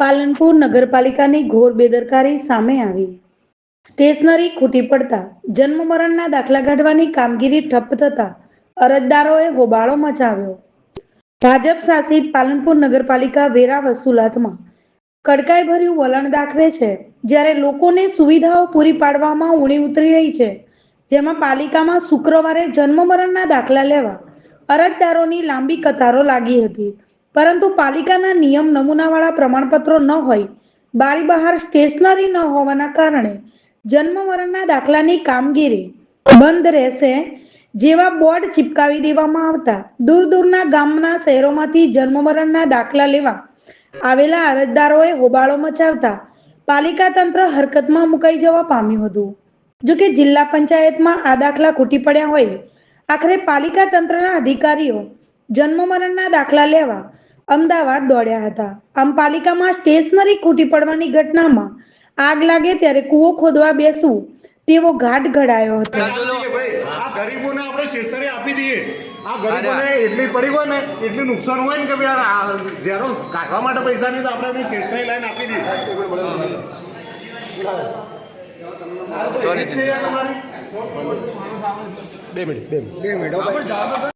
પાલનપુર નગરપાલિકાની ઘોર બેદરકારી સામે આવી. સ્ટેશનરી ખૂટી પડતા, જન્મ મરણના દાખલા કાઢવાની કામગીરી ઠપ્પ થતા, અરજદારોએ હોબાળો મચાવ્યો. ભાજપ શાસિત પાલનપુર નગરપાલિકા વેરા વસૂલાતમાં કડકાઈભર્યું વલણ દાખવે છે. જ્યારે લોકોને સુવિધાઓ પૂરી પાડવામાં ઊણી ઉતરી રહી છે, જેમાં પાલિકામાં શુક્રવારે જન્મ મરણના દાખલા લેવા અરજદારોની લાંબી કતારો લાગી હતી. પરંતુ પાલિકાના નિયમ નમૂનાવાળા પ્રમાણપત્રો ન હોય બારી બહાર સ્ટેશનરી ન હોવાના કારણે જન્મ મરણના દાખલાની કામગીરી બંધ રહેશે, જેવા બોર્ડ ચિપકાવી દેવામાં આવતા દૂર દૂરના ગામના શહેરોમાંથી જન્મ મરણના દાખલા લેવા આવેલા અરજદારોએ હોબાળો મચાવતા પાલિકા તંત્ર હરકતમાં મુકાઈ જવા પામ્યું હતું. જોકે જિલ્લા પંચાયતમાં આ દાખલા ખૂટી પડ્યા હોય, આખરે પાલિકા તંત્રના અધિકારીઓ જન્મ મરણના દાખલા લેવા અમદાવાદ દોડ્યા હતા. આમ પાલિકામાં સ્ટેશનરી ખૂટી પડવાની ઘટનામાં આગ લાગે ત્યારે કૂવો ખોદવા બેસવું તેવો ઘાટ ઘડાયો હતો. આ ગરીબોને આપણે સ્ટેશનરી આપી દઈએ. આ ગરીબોને એટલી પડી હોય ને એટલું નુકસાન હોય ને કે ભાઈ ઝેરો કાઢવા માટે પૈસા નહીં તો આપણે એમની સ્ટેશનરી લાઈન આપી દઈએ. બે મિનિટ બે મિનિટ.